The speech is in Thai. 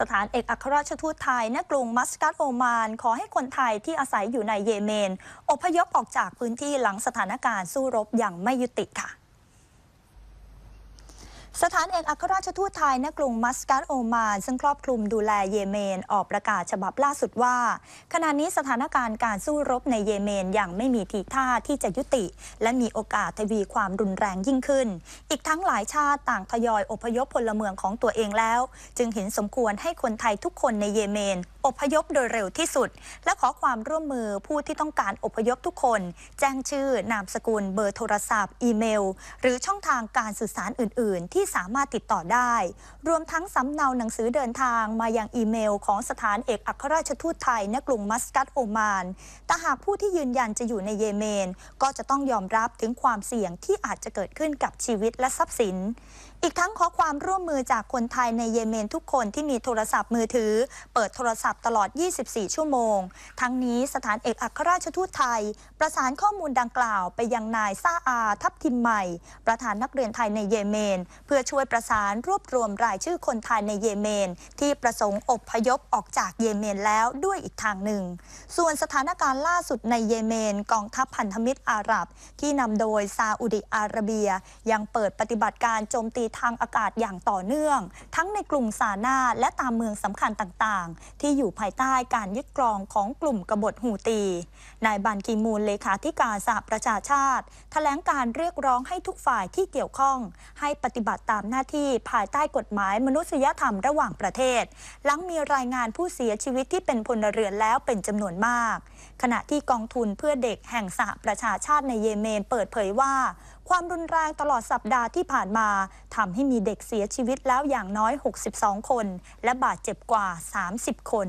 สถานเอกอัครราชทูตไทยณกรุงมัสกัตโอมาน ขอให้คนไทยที่อาศัยอยู่ในเยเมน อพยพออกจากพื้นที่หลังสถานการณ์สู้รบอย่างไม่ยุติค่ะ สถานเอกอัครราชทูตไทยณกรุงมัสกัตโอมาน ซึ่งครอบคลุมดูแลเยเมนออกประกาศฉบับล่าสุดว่า ขณะนี้สถานการณ์การสู้รบในเยเมนยังไม่มีทีท่าที่จะยุติ และมีโอกาสทวีความรุนแรงยิ่งขึ้น อีกทั้งหลายชาติต่างทยอยอพยพพลเมืองของตัวเองแล้ว จึงเห็นสมควรให้คนไทยทุกคนในเยเมน อพยพโดยเร็วที่สุด และขอความร่วมมือผู้ที่ต้องการอพยพทุกคน แจ้งชื่อนามสกุลเบอร์โทรศัพท์ อีเมล หรือช่องทางการสื่อสารอื่น ๆ ที่สามารถติดต่อได้ รวมทั้งสำเนาหนังสือเดินทางมายังอีเมล ของสถานเอกอัครราชทูตไทยณกรุงมัสกัตโอมานแต่หากผู้ที่ยืนยันจะอยู่ในเยเมน ก็จะต้องยอมรับถึงความเสี่ยงที่อาจจะเกิดขึ้นกับชีวิตและทรัพย์สิน อีกทั้งขอความร่วมมือจากคนไทยในเยเมนทุกคนที่มีโทรศัพท์มือถือ เปิดโทรศัพท์ตลอด 24 ชั่วโมง ทั้งนี้สถานเอกอัครราชทูตไทย ประสานข้อมูลดังกล่าวไปยังนายซาอาทับทิมใหม่ ประธานนักเรียนไทยในเยเมนเพื่อช่วยประสานรวบรวมรายชื่อคนไทยในเยเมน ที่ประสงค์อพยพออกจากเยเมนแล้วด้วยอีกทางหนึ่ง ส่วนสถานการณ์ล่าสุดในเยเมนกองทัพพันธมิตรอาหรับ ที่นำโดยซาอุดิอาระเบีย ยังเปิดปฏิบัติการโจมตีทางอากาศอย่างต่อเนื่อง ทั้งในกรุงซานาและตามเมืองสำคัญต่างๆ ที่อยู่ภายใต้การยึดครองของกลุ่มกบฏฮูตีนายบันกีมูลเลขาธิการสหประชาชาติ แถลงการเรียกร้องให้ทุกฝ่ายที่เกี่ยวข้อง ให้ปฏิบัติตามหน้าที่ภายใต้กฎหมายมนุษยธรรมระหว่างประเทศ หลังมีรายงานผู้เสียชีวิตที่เป็นพลเรือนแล้วเป็นจำนวนมาก ขณะที่กองทุนเพื่อเด็กแห่งสหประชาชาติในเยเมนเปิดเผยว่า ความรุนแรงตลอดสัปดาห์ที่ผ่านมาทำให้มีเด็กเสียชีวิตแล้วอย่างน้อย 62 คน และบาดเจ็บกว่า 30 คน